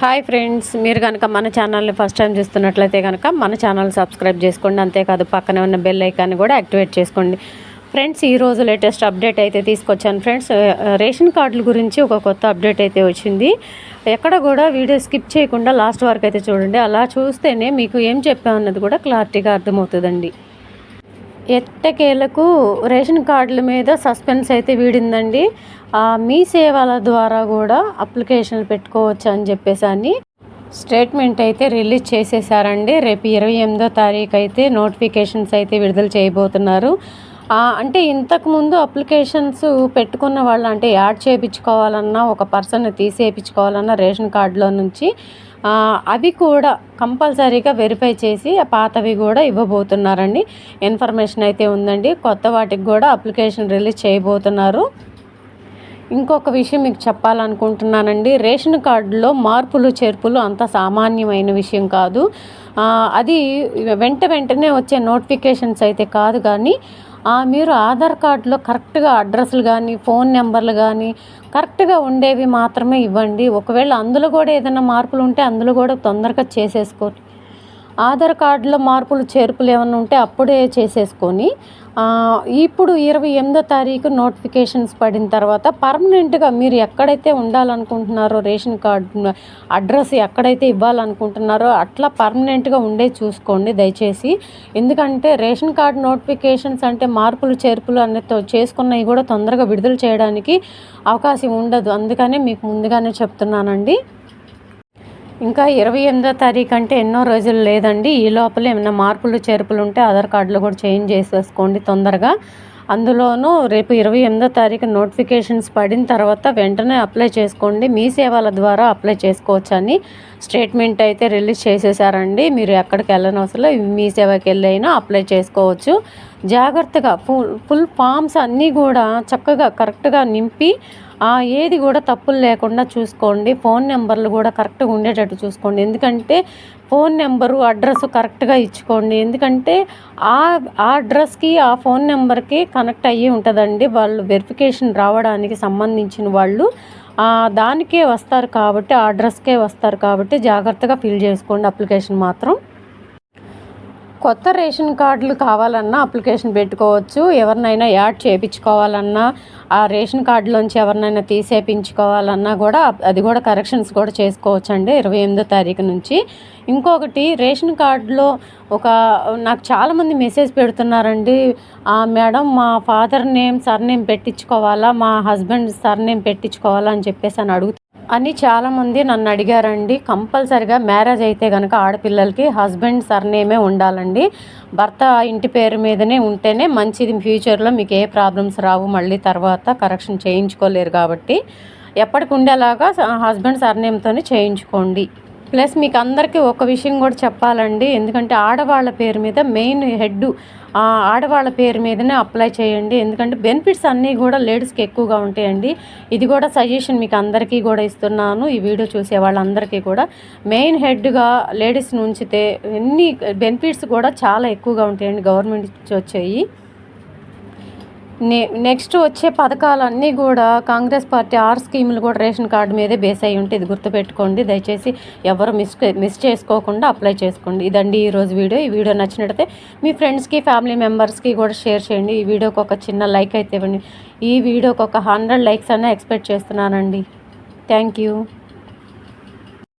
Hi friends మీరు కనుక మన ఛానల్ని ఫస్ట్ టైం చూస్తున్నట్లయితే కనుక మన ఛానల్ సబ్స్క్రైబ్ చేసుకోండి. అంతేకాదు పక్కనే ఉన్న బెల్ ఐకాన్ని కూడా యాక్టివేట్ చేసుకోండి. ఫ్రెండ్స్ ఈరోజు లేటెస్ట్ అప్డేట్ అయితే తీసుకొచ్చాను. ఫ్రెండ్స్ రేషన్ కార్డుల గురించి ఒక కొత్త అప్డేట్ అయితే వచ్చింది. ఎక్కడ కూడా వీడియో స్కిప్ చేయకుండా లాస్ట్ వరకు అయితే చూడండి. అలా చూస్తేనే మీకు ఏం చెప్పామన్నది కూడా క్లారిటీగా అర్థమవుతుందండి. ఎట్టకేలకు రేషన్ కార్డుల మీద సస్పెన్స్ అయితే వీడిందండి. ఆ, మీ సేవల ద్వారా కూడా అప్లికేషన్లు పెట్టుకోవచ్చు అని చెప్పేసి అని స్టేట్మెంట్ అయితే రిలీజ్ చేసేసారండి. రేపు ఇరవై ఎనిమిదో తారీఖు అయితే నోటిఫికేషన్స్ అయితే విడుదల చేయబోతున్నారు. అంటే ఇంతకుముందు అప్లికేషన్స్ పెట్టుకున్న వాళ్ళు అంటే యాడ్ చేయించుకోవాలన్నా ఒక పర్సన్ తీసేయించుకోవాలన్నా రేషన్ కార్డులో నుంచి అవి కూడా కంపల్సరీగా వెరిఫై చేసి పాతవి కూడా ఇవ్వబోతున్నారండి. ఇన్ఫర్మేషన్ అయితే ఉందండి. కొత్త వాటికి కూడా అప్లికేషన్ రిలీజ్ చేయబోతున్నారు. ఇంకొక విషయం మీకు చెప్పాలనుకుంటున్నానండి. రేషన్ కార్డులో మార్పులు చేర్పులు అంత సామాన్యమైన విషయం కాదు. అది వెంట వెంటనే వచ్చే నోటిఫికేషన్స్ అయితే కాదు కానీ మీరు ఆధార్ కార్డులో కరెక్ట్గా అడ్రస్లు కానీ ఫోన్ నెంబర్లు కానీ కరెక్ట్గా ఉండేవి మాత్రమే ఇవ్వండి. ఒకవేళ అందులో కూడా ఏదైనా మార్పులు ఉంటే అందులో కూడా తొందరగా చేసేసుకోండి ఆధార్ కార్డులో మార్పులు చేర్పులు ఏమైనా ఉంటే అప్పుడే చేసేసుకొని ఇప్పుడు ఇరవై ఎనిమిదో తారీఖు నోటిఫికేషన్స్ పడిన తర్వాత పర్మనెంట్గా మీరు ఎక్కడైతే ఉండాలనుకుంటున్నారో రేషన్ కార్డు అడ్రస్ ఎక్కడైతే ఇవ్వాలనుకుంటున్నారో అట్లా పర్మనెంట్గా ఉండే చూసుకోండి దయచేసి. ఎందుకంటే రేషన్ కార్డు నోటిఫికేషన్స్ అంటే మార్పులు చేర్పులు అనేది చేసుకున్నవి కూడా తొందరగా విడుదల చేయడానికి అవకాశం ఉండదు. అందుకనే మీకు ముందుగానే చెప్తున్నానండి. ఇంకా ఇరవై ఎనిమిదో తారీఖు అంటే ఎన్నో రోజులు లేదండి. ఈ లోపల ఏమైనా మార్పులు చేర్పులు ఉంటే ఆధార్ కార్డులు కూడా చేంజ్ చేసేసుకోండి తొందరగా. అందులోనూ రేపు ఇరవై ఎనిమిదో తారీఖు నోటిఫికేషన్స్ పడిన తర్వాత వెంటనే అప్లై చేసుకోండి. మీ సేవల ద్వారా అప్లై చేసుకోవచ్చు అని స్టేట్మెంట్ అయితే రిలీజ్ చేసేసారండి. మీరు ఎక్కడికి వెళ్ళనవసరం మీ సేవకి వెళ్ళైనా అప్లై చేసుకోవచ్చు. జాగ్రత్తగా ఫుల్ ఫుల్ ఫామ్స్ అన్నీ కూడా చక్కగా కరెక్ట్గా నింపి ఆ, ఏది కూడా తప్పులు లేకుండా చూసుకోండి. ఫోన్ నెంబర్లు కూడా కరెక్ట్గా ఉండేటట్టు చూసుకోండి. ఎందుకంటే ఫోన్ నెంబరు అడ్రస్ కరెక్ట్గా ఇచ్చుకోండి. ఎందుకంటే ఆ ఆ అడ్రస్కి ఆ ఫోన్ నెంబర్కి కనెక్ట్ అయ్యి ఉంటుందండి. వాళ్ళు వెరిఫికేషన్ రావడానికి సంబంధించిన వాళ్ళు దానికే వస్తారు కాబట్టి ఆ అడ్రస్కే వస్తారు కాబట్టి జాగ్రత్తగా ఫిల్ చేసుకోండి అప్లికేషన్ మాత్రం. కొత్త రేషన్ కార్డులు కావాలన్నా అప్లికేషన్ పెట్టుకోవచ్చు. ఎవరినైనా యాడ్ చేయించుకోవాలన్నా ఆ రేషన్ కార్డులోంచి ఎవరినైనా తీసేపించుకోవాలన్నా కూడా అది కూడా కరెక్షన్స్ కూడా చేసుకోవచ్చు అండి ఇరవై ఎనిమిదో తారీఖు నుంచి. ఇంకొకటి రేషన్ కార్డులో ఒక నాకు చాలామంది మెసేజ్ పెడుతున్నారండి. "ఆ, మేడం మా ఫాదర్ నేమ్ సర్ నేమ్ పెట్టించుకోవాలా మా హస్బెండ్ సర్ నేమ్ పెట్టించుకోవాలా అని చెప్పేసి అని అడుగు అని చాలామంది నన్ను అడిగారండి. కంపల్సరిగా మ్యారేజ్ అయితే కనుక ఆడపిల్లలకి హస్బెండ్ సర్నేమే ఉండాలండి. భర్త ఇంటి పేరు మీదనే ఉంటేనే మంచిది. ఫ్యూచర్లో మీకు ఏ ప్రాబ్లమ్స్ రావు మళ్ళీ తర్వాత కరెక్షన్ చేయించుకోలేరు కాబట్టి. ఎప్పటికి ఉండేలాగా హస్బెండ్ సర్నేమ్తోనే చేయించుకోండి. ప్లస్ మీకు అందరికీ ఒక విషయం కూడా చెప్పాలండి. ఎందుకంటే ఆడవాళ్ళ పేరు మీద మెయిన్ హెడ్ ఆడవాళ్ళ పేరు మీదనే అప్లై చేయండి. ఎందుకంటే బెనిఫిట్స్ అన్నీ కూడా లేడీస్కి ఎక్కువగా ఉంటాయండి. ఇది కూడా సజెషన్ మీకు అందరికీ కూడా ఇస్తున్నాను. ఈ వీడియో చూసే వాళ్ళందరికీ కూడా. మెయిన్ హెడ్గా లేడీస్ని ఉంచితే ఎన్ని బెనిఫిట్స్ కూడా చాలా ఎక్కువగా ఉంటాయండి గవర్నమెంట్ నుంచి వచ్చాయి. నే నెక్స్ట్ వచ్చే పథకాలన్నీ కూడా కాంగ్రెస్ పార్టీ ఆరు స్కీములు కూడా రేషన్ కార్డు మీదే బేస్ అయి ఉంటే ఇది గుర్తుపెట్టుకోండి. దయచేసి ఎవరు మిస్ మిస్ చేసుకోకుండా అప్లై చేసుకోండి. ఇదండి ఈరోజు వీడియో. ఈ వీడియో నచ్చినట్టయితే మీ ఫ్రెండ్స్కి ఫ్యామిలీ మెంబర్స్కి కూడా షేర్ చేయండి. ఈ వీడియోకి ఒక చిన్న లైక్ అయితే ఇవ్వండి. ఈ వీడియోకి ఒక హండ్రెడ్ లైక్స్ అనే ఎక్స్పెక్ట్ చేస్తున్నానండి. Thank you.